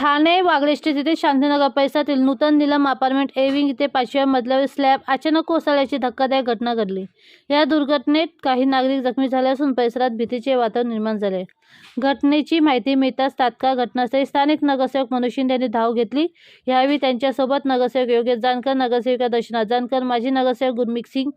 Thane Wagle state येथे शांतीनगर परिसरातील नूतन Neelam apartment एविंग इथे पाचव्या मजल्यावर स्लॅब अचानक कोसळल्याची धक्कादायक घटना घडली. या दुर्घटनेत काही नागरिक जखमी झाले असून परिसरात भीतीचे वातावरण निर्माण झाले. घटनेची माहिती मिळताच तात्काळ घटनास्थळी स्थानिक नगरसेवक मनोज शिंदे यांनी धाव घेतली. यावेळी त्यांच्यासोबत नगरसेवक योगेश जानकर नगरसेविका दर्शना जानकर माजी नगरसेवक गुरमित सिंग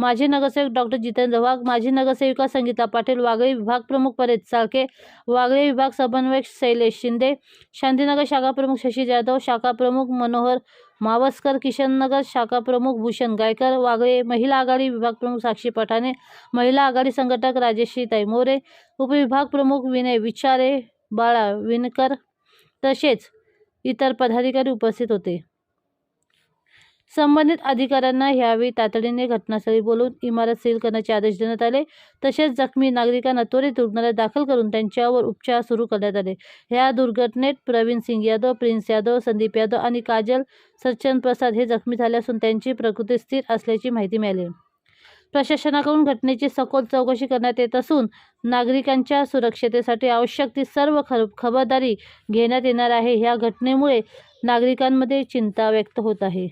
माजी नगरसेवक डॉक्टर जितेंद्र वाघ माजी नगरसेविका संगीता पाटील वागळे विभाग प्रमुख परेश चाळके वागळे विभाग समन्वयक शैलेश शिंदे शांतीनगर शाखा प्रमुख शशी जाधव शाखा प्रमुख मनोहर मावस्कर किशननगर शाखा प्रमुख भूषण गायकर वागळे महिला आघाडी विभाग प्रमुख साक्षी पठाणे महिला आघाडी संघटक राजेश्री मोरे उपविभाग प्रमुख विनय विचारे बाळा विणकर तसेच इतर पदाधिकारी उपस्थित होते. संबंधित अधिकाऱ्यांना यावेळी तातडीने घटनास्थळी बोलून इमारत सील करण्याचे आदेश देण्यात आले. तसेच जखमी नागरिकांना त्वरित रुग्णालयात दाखल करून त्यांच्यावर उपचार सुरू करण्यात आले. या दुर्घटनेत प्रवीण सिंग यादव प्रिन्स यादव संदीप यादव आणि काजल सच्चन प्रसाद हे जखमी झाले असून त्यांची प्रकृती स्थिर असल्याची माहिती मिळाली. प्रशासनाकडून घटनेची सखोल चौकशी करण्यात येत असून नागरिकांच्या सुरक्षतेसाठी आवश्यक ती सर्व ख खबरदारी घेण्यात येणार आहे. ह्या घटनेमुळे नागरिकांमध्ये चिंता व्यक्त होत आहे.